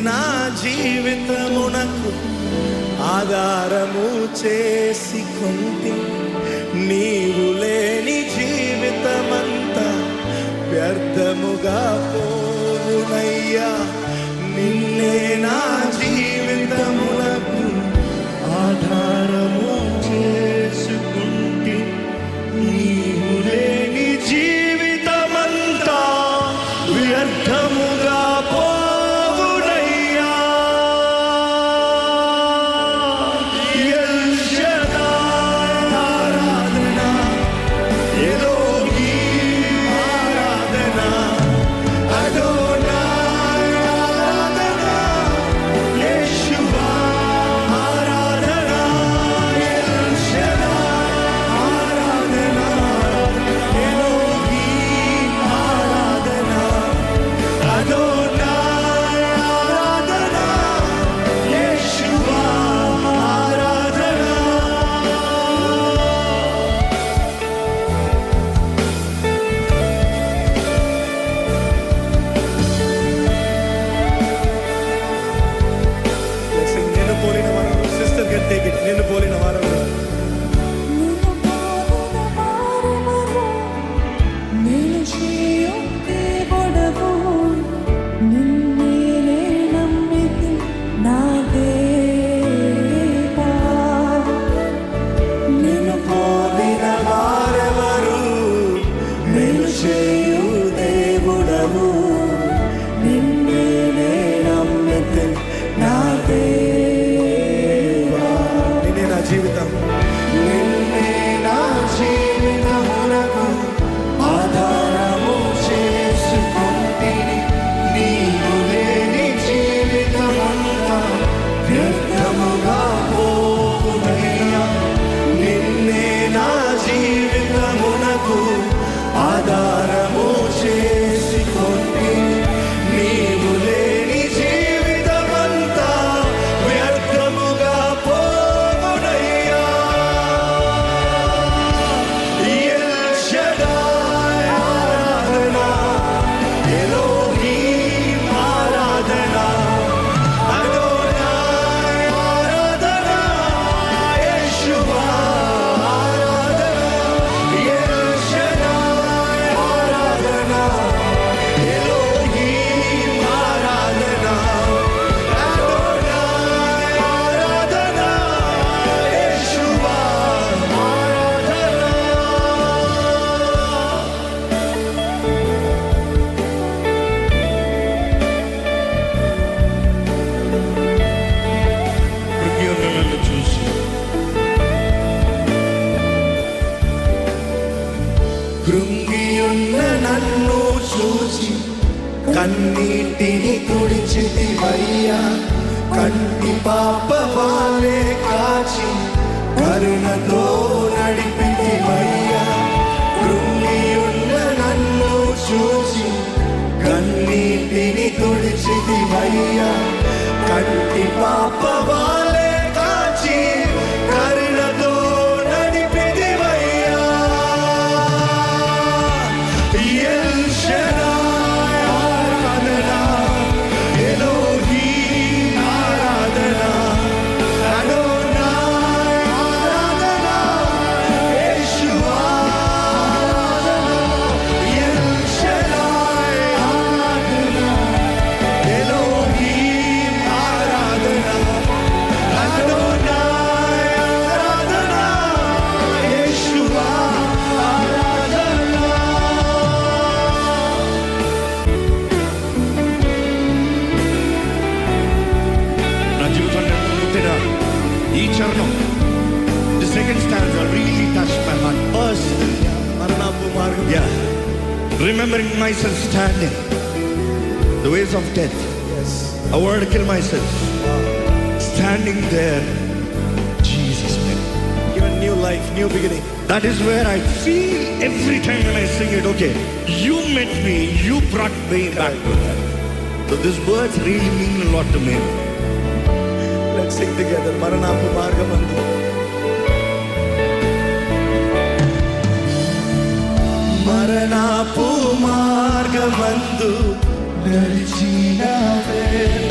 నా జీవితమునకు ఆధారము చేసి కొంటి నీవు లేని జీవితమంతా వ్యర్థముగా పోవునయ్యా. నిన్నే నా జీవితము కన్నీటిని తుడిచితివయ్యా. కంటి పాప వాలే కాచి కరుణతో The second stanza really touched my heart. First, yeah. Remembering myself standing, the ways of death. Yes. I wanted to kill myself. Standing there, Jesus. Given new life, new beginning. That is where I feel every time when I sing it, okay, you met me, you brought me back. So these words really mean a lot to me. Let's sing together. Maranapu Margamandu. Maranapu Margamandu. Narjina Vela.